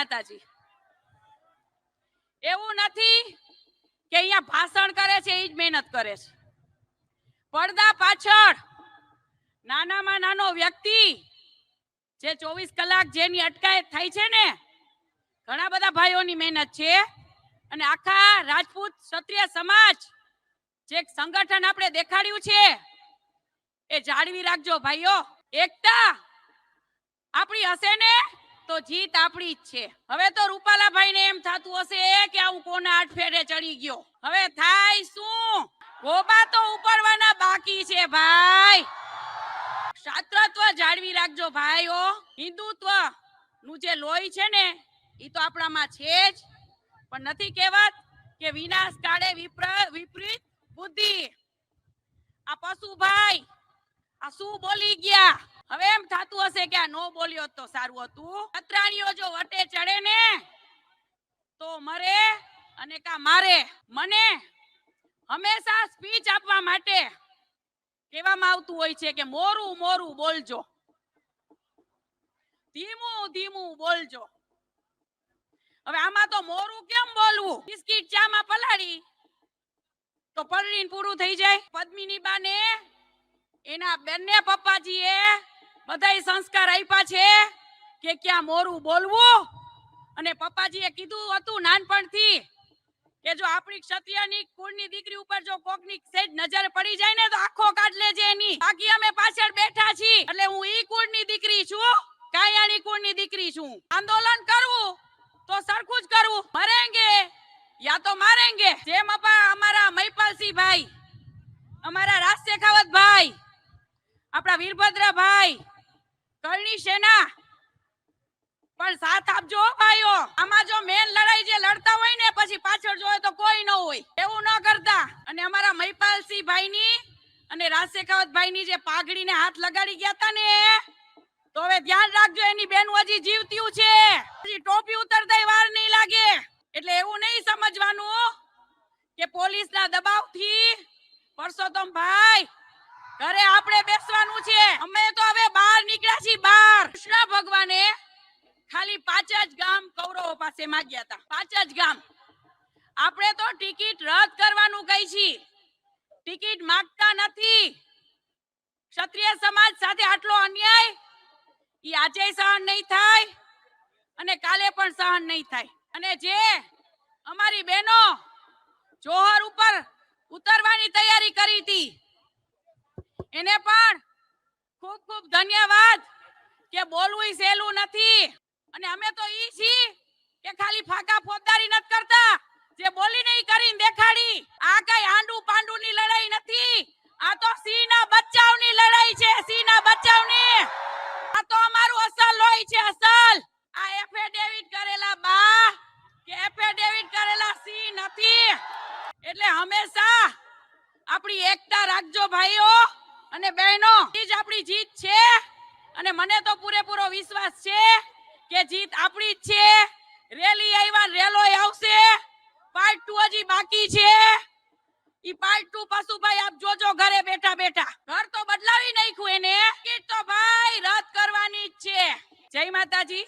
માતાજી. એવું નથી કે અહીંયા ભાષણ કરે છે એ જ મહેનત કરે છે. પડદા પાછળ નાનામાં નાનો વ્યક્તિ જે ચોવીસ કલાક જેની અટકાયત થાય છે ને, ઘણા બધા ભાઈઓની મહેનત છે. અને આખા રાજપૂત ક્ષત્રિય સમાજ જે સંગઠન આપણે દેખાડ્યું છે, એ જાળવી રાખજો ભાઈઓ. એકતા આપણી હશે ને તો જીત આપણી જ છે. હવે તો રૂપાલાભાઈ ને એમ થતું હશે કે આ હું કોના આઠફેરે ચડી ગયો? હવે થાય શું? ગોબા તો ઉપરવાના બાકી છે ભાઈ. શાસ્ત્રત્વ જાળવી રાખજો ભાઈઓ હિન્દુત્વનું જે લોહી છે ને એ તો આપણામાં છે જ. પણ નથી કહેવત કે વિનાશ કાળે વિપરીત બુદ્ધિ. આ પશુ ભાઈ, આ શું બોલી ગયા? હવે એમ થાતું હશે કે આ નો બોલ્યો તો સારું હતું? અતરાણીઓ જો વટે ચડે ને, તો મરે અને કા મારે? મને હંમેશા સ્પીચ આપવા માટે કહેવામાં આવતું હોય છે કે મોરું મોરું બોલજો. ધીમું ધીમું બોલજો. હવે આમાં તો મોરું કેમ બોલવું? બિસ્કિટ ચામાં પલાળી તો પલળીને પૂરું થઈ જાય. પદ્મિની બાને એના બંને પપ્પાજીએ બધાય સંસ્કાર આપ્યા છે કે ક્યાં મોરું બોલવું? અને પપ્પાજીએ કીધું હતું નાનપણથી કે જો આપણી ક્ષત્રિયની કુળની દીકરી ઉપર જો કોકની સેજ નજર પડી જાય ને તો આખો કાઢ લેજે એની. બાકી અમે પાછળ બેઠા છીએ. એટલે હું ઈ કુળની દીકરી છું, કાયાની કુળની દીકરી છું. આંદોલન કરવું તો સરખું જ કરવું મરેંગે યા તો મારેંગે. જેમ અપા અમારા મહિપાલસિંહ ભાઈ અમારા રાજ શેખાવત ભાઈ આપણા વીરભદ્ર ભાઈ કરણી સેના. પણ સાથ આપજો ભાઈઓ. આમાં જો મેન લડાઈ જે લડતા હોય ને, પછી પાછળ જોવે તો કોઈ ન હોય. એવું ન કરતા. અને અમારા મહિપાલસિંહ ભાઈની અને રાજ શેખાવત ભાઈની જે પાઘડીને હાથ લગાડી ગયા હતા ને, તો હવે ધ્યાન રાખજો, એની બેન હજી જીવતીયું છે. હજી ટોપી ઉતરતા વાર નહીં લાગે. એટલે એવું નહીં સમજવાનું કે પોલીસના દબાવથી પરસોત્તમ ભાઈ ઘરે આપણે બેસવાનું છે. અમે તો હવે બહાર નીકળ્યા છીએ, બહાર. કૃષ્ણ ભગવાને ખાલી પાંચ જ ગામ કૌરવો પાસે માંગ્યા હતા. પાંચ જ ગામ. આપણે તો ટિકિટ રદ કરવાનું કહી છીએ. ટિકિટ માંગતા નથી. ક્ષત્રિય સમાજ સાથે આટલો અન્યાય? ઈ આજે સહન નહીં થાય અને કાલે પણ સહન નહીં થાય. અને જે અમારી બહેનો જોહર ઉપર ઉતરવાની તૈયારી કરી હતી એને પણ ખૂબ ખૂબ ધન્યવાદ કે બોલવું સહેલું નથી. અને અમે તો ઈ છીએ કે ખાલી ફાકા ફોજદારી નથી કરતા. જે બોલી નહીં કરીને દેખાડી. આ કઈ આંડુ પાંડુ ની લડાઈ નથી. આ તો સિંહ ના બચાવની લડાઈ છે સિંહ ના બચાવની આ તો અમારું અસલ લોહી છે, અસલ. આ એફિડેવિટ કરેલા બા કે એફિડેવિટ કરેલા સિંહ નથી. એટલે હંમેશા આપણી એકતા રાખજો ભાઈઓ. અને બહેનો, એ જ આપણી જીત છે. અને મને તો પૂરેપૂરો વિશ્વાસ છે કે જીત આપણી જ છે. રેલી આવ્યા રેલો આવશે. પાર્ટ ટુ હજી બાકી છે. ઈ પાર્ટ ટુ પશુભાઈ આપ જોજો ઘરે બેઠા બેઠા. ઘર તો બદલાવી નાખ્યું એને. ટિકિટ તો ભાઈ રદ કરવાની જ છે. જય માતાજી.